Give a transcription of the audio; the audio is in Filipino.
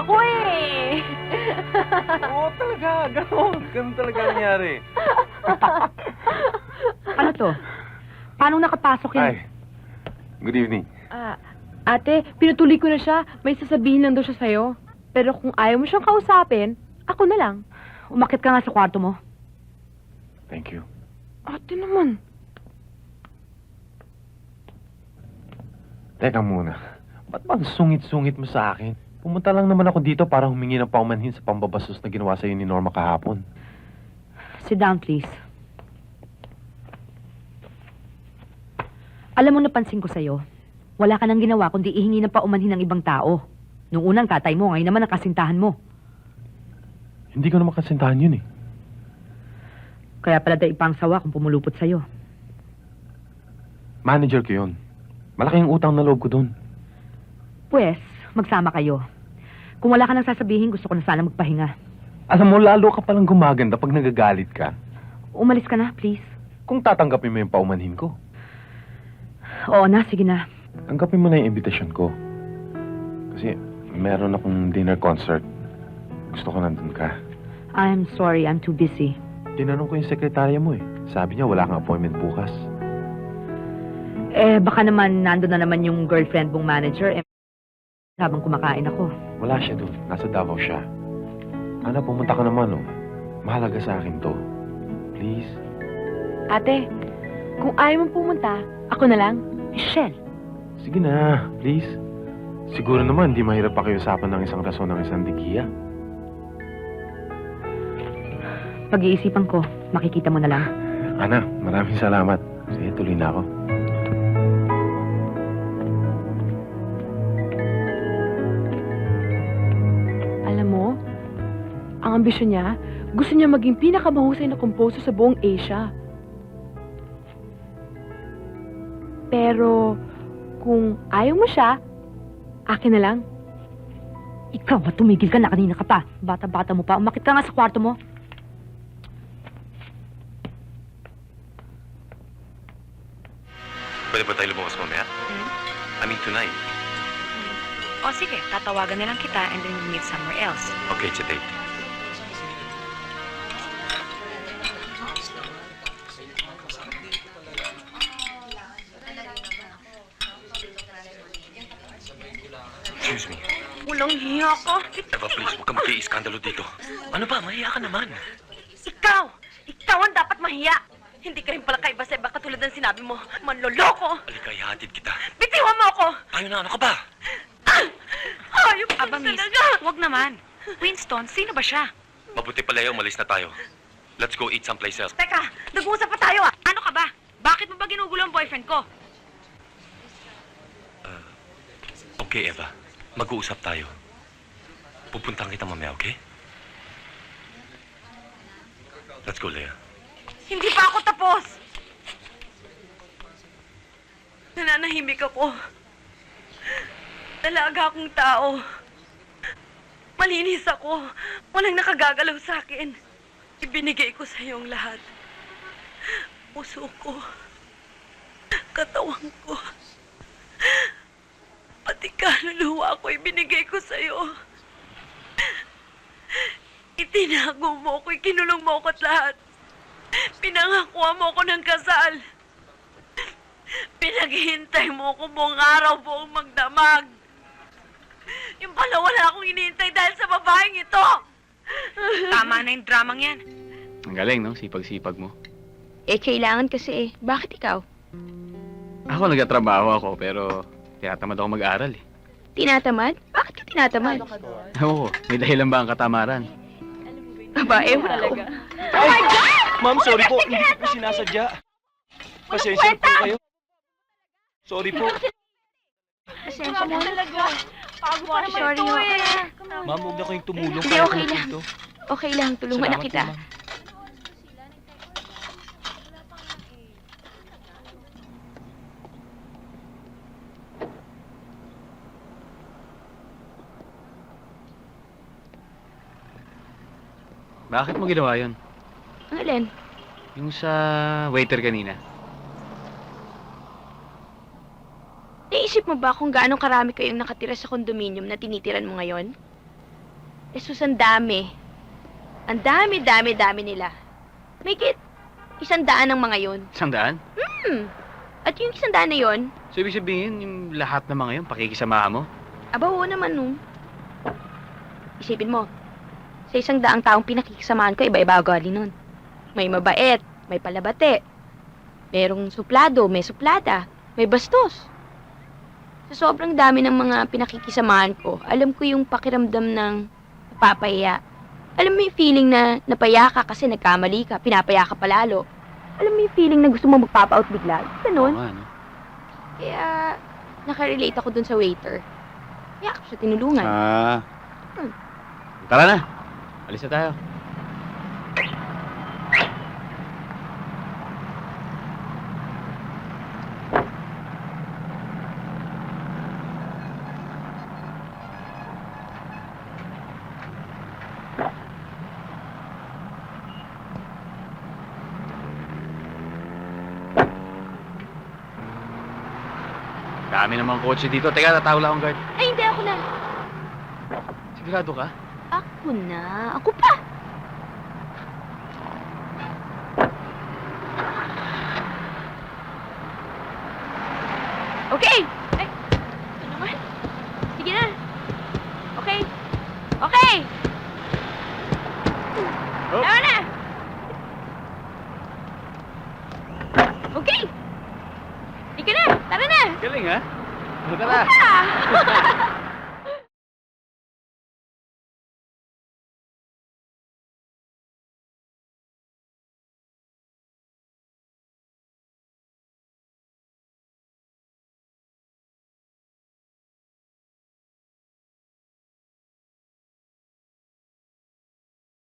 ako eh. Oo, talaga. Ganon. Ganon talaga nangyari. Ano to? Paano nakapasok yan? Ay, good evening. Ah, ate, pinutuloy ko na siya. May sasabihin lang daw siya sa'yo. Pero kung ayaw mo siyang kausapin, ako na lang. Umakit ka nga sa kwarto mo. Thank you. Ate naman. Teka muna. Ba't bang sungit-sungit mo sa akin? Pumunta lang naman ako dito para humingi ng paumanhin sa pambabasos na ginawa sa'yo ni Norma kahapon. Sit down, please. Alam mo, napansin ko sa'yo, wala ka nang ginawa kundi ihingi ng paumanhin ng ibang tao. Nung unang tatay mo, ngayon naman ang kasintahan mo. Hindi ko naman kasintahan yun eh. Kaya pala daig pang sawa kung pumulupot sa'yo. Manager ko yun. Malaking utang na loob ko dun. Pwes, magsama kayo. Kung wala ka nang sasabihin, gusto ko na sana magpahinga. Alam mo, lalo ka palang gumaganda pag nagagalit ka. Umalis ka na, please. Kung tatanggapin mo yung paumanhin ko, Oo na, sige na. tanggapin mo na yung invitation ko. Kasi meron akong dinner concert. Gusto ko nandun ka. I'm sorry, I'm too busy. Tinanong ko yung sekretarya mo eh. Sabi niya wala kang appointment bukas. Eh, baka naman nando na naman yung girlfriend mong manager. Eh, habang kumakain ako. Wala siya doon. Nasa Davao siya. Ana, pumunta ka naman oh. Mahalaga sa akin to. Please. Ate, kung ayaw mong pumunta, ako na lang. Michelle, Sige na, please. Siguro naman, di mahirap pakiusapan ng isang rason ng isang dikiya. pag-iisipan ko, makikita mo na lang. Ana, maraming salamat. Sige, tuloy na ako. Ambisyon niya, gusto niya maging pinakamahusay na composer sa buong Asia. Pero, kung ayaw mo siya, akin na lang. Ikaw, ba tumigil ka na kanina ka pa? Bata-bata mo pa. Umakit ka nga sa kwarto mo. Pwede ba tayo lumabas mamaya? I mean tonight. O sige, tatawagan na lang kita and then we'll meet somewhere else. Okay, it's Hiya ka. Eva, please, huwag ka mag-iiskandalo dito. Ano ba? Mahiya ka naman. Ikaw! Ikaw ang dapat mahiya! Hindi ka rin pala kaiba sa iba katulad ng sinabi mo. Manloloko! Halika, ihatid kita. Bitiwan mo ako! Tayo na, ano ka ba? Hayop ka Aba, miss, talaga! wag naman. Winston, sino ba siya? Mabuti pala yung umalis na tayo. Let's go eat someplace else. Teka, nag-uusap pa tayo ah! Ano ka ba? Bakit mo ba ginugulo ang boyfriend ko? Okay, Eva. Mag-uusap tayo. Pupuntahan kita mamaya, okay? Let's go, Leah. Hindi pa ako tapos! Nananahimik ako. Dalaga akong tao. Malinis ako. Walang nakagagalaw sa akin. Ibinigay ko sa iyong lahat. Puso ko. Katawan ko. Pati kaluluwa ko ibinigay ko sa iyo. Itinago mo ko, ikinulong mo ko at lahat. Pinangakuha mo ko ng kasal. Pinaghihintay mo ko buong araw, buong magdamag. Yung pala wala akong hinihintay dahil sa babaeng ito. Tama na yung dramang yan. Ang galing, no? Sipag-sipag mo. Eh, kailangan kasi eh. Bakit ikaw? Ako nagtatrabaho ako, pero tinatamad ako mag-aral eh. Tinatamad? Bakit ka tinatamad? Ewan ko, may dahilan ba ang katamaran? Aba, ewan ko. Ma'am, sorry po. Hindi ko po sinasadya. Pasensya po kayo. Sorry po. Pasensya na. Pagwa Sorry ho. Ma'am, huwag na kayong tumulong. Hindi, Kaya okay lang. dito. Okay lang, tulungan na Salamat kita. po, ma'am. Bakit mo ginawa yun? Ang alin? Yung sa waiter kanina. Naisip mo ba kung gaano karami kayong nakatira sa kondominium na tinitiran mo ngayon? Jesus, ang dami. Ang dami, dami, dami nila. May kit, isang daan ng mga yon. Isang daan? Hmm. At yung isang daan na yon, So, ibig sabihin, yung lahat ng mga yun, pakikisamahan mo? aba oo naman nung. Isipin mo, sa isang daang taong pinakikisamahan ko, iba-iba ugali nun. May mabait, may palabate, merong suplado, may suplada, may bastos. Sa sobrang dami ng mga pinakikisamahan ko, alam ko yung pakiramdam ng napapaya. Alam mo yung feeling na napaya ka kasi nagkamali ka, pinapaya ka palalo. Alam mo yung feeling na gusto mo magpapa-out bigla. Ganun. Oo nga, no? Kaya, nakarelate ako dun sa waiter. Kaya ako siya tinulungan. Ah. Tara na. Alis na tayo. Dami namang kotse dito. Teka, tatawag lang akong guard. Ay, hindi ako na. Sigurado ka? Ako na. Ako pa. Okay. Ay, ito naman. Sige na. Okay. Okay. Oh. Tama na. Okay. Sige na. Tara na. Galing, ha? Tara. Ah!